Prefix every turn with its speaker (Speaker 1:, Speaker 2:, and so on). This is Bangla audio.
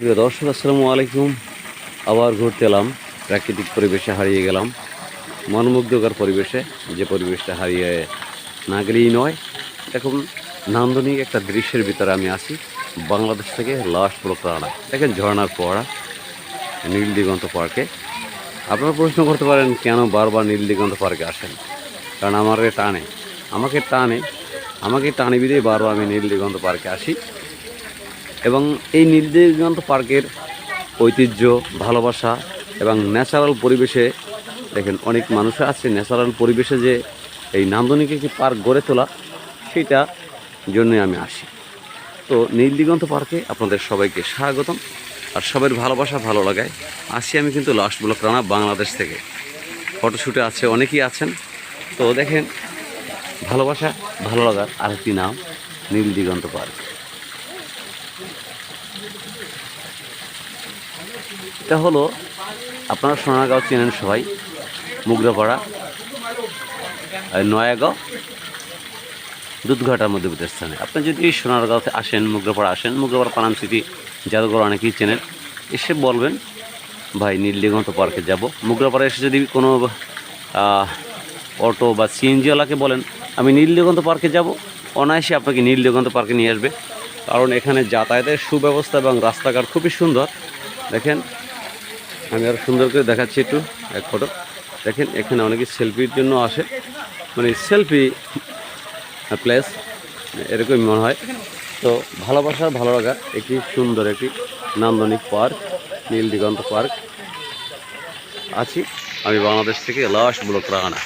Speaker 1: প্রিয় দর্শক, আসসালামু আলাইকুম। আবার ঘুরতে এলাম। প্রাকৃতিক পরিবেশে হারিয়ে গেলাম। মনোমুগ্ধকর পরিবেশে যে পরিবেশটা হারিয়ে না গেলেই নয়। দেখুন নান্দনিক একটা দৃশ্যের ভিতরে আমি আছি। বাংলাদেশ থেকে লাশ প্রকরণা দেখেন ঝর্ণার পড়া নীল দিগন্ত পার্কে। আপনারা প্রশ্ন করতে পারেন, কেন বারবার নীল দিগন্ত পার্কে আসেন? কারণ আমার টানে। আমাকে টানে। আমাকে টানে বিধেই বারবার আমি নীল দিগন্ত পার্কে আসি। এবং এই নীলদিগন্ত পার্কের ঐতিহ্য, ভালোবাসা এবং ন্যাচারাল পরিবেশে দেখেন অনেক মানুষ আছে। ন্যাচারাল পরিবেশে যে এই নান্দনিক একটি পার্ক গড়ে তোলা, সেটা জন্যই আমি আসি। তো নীলদিগন্ত পার্কে আপনাদের সবাইকে স্বাগতম। আর সবার ভালোবাসা ভালো লাগায়। আসি আমি কিন্তু লাস্ট ব্লক রানা বাংলাদেশ থেকে। ফটোশ্যুটে আছে, অনেকেই আছেন। তো দেখেন, ভালোবাসা, ভালো লাগার আরেকটি নাম, নীলদিগন্ত পার্ক। এটা হলো আপনারা সোনারগাঁও চেনেন সবাই, মুগরাপাড়া নয়াগাঁও, দুধঘাটার মধ্যবর্তী স্থানে। আপনি যদি সোনারগাঁওতে আসেন, মুগরাপাড়া আসেন, মুগরাপাড়া পানাম সিটি জাদুঘর অনেকেই চেনেন, এসে বলবেন, ভাই, নীলদিগন্ত পার্কে যাব। মুগরাপাড়া এসে যদি কোনো অটো বা সিএনজিওয়ালাকে বলেন, আমি নীলদিগন্ত পার্কে যাব। অনায়াসে আপনাকে নীলদিগন্ত পার্কে নিয়ে আসবে। কারণ এখানে যাতায়াতের সুব্যবস্থা এবং রাস্তাঘাট খুবই সুন্দর। দেখেন, আমি আরও সুন্দর করে দেখাচ্ছি একটু, এক ফটো। দেখেন, এখানে অনেকে সেলফির জন্য আসে। মানে সেলফি প্লেস, এরকমই মনে হয়। তো ভালোবাসা, ভালো লাগা, একটি সুন্দর একটি নান্দনিক পার্ক নীল দিগন্ত পার্ক। আছি আমি বাংলাদেশ থেকে লাস্ট ব্লক রাগানা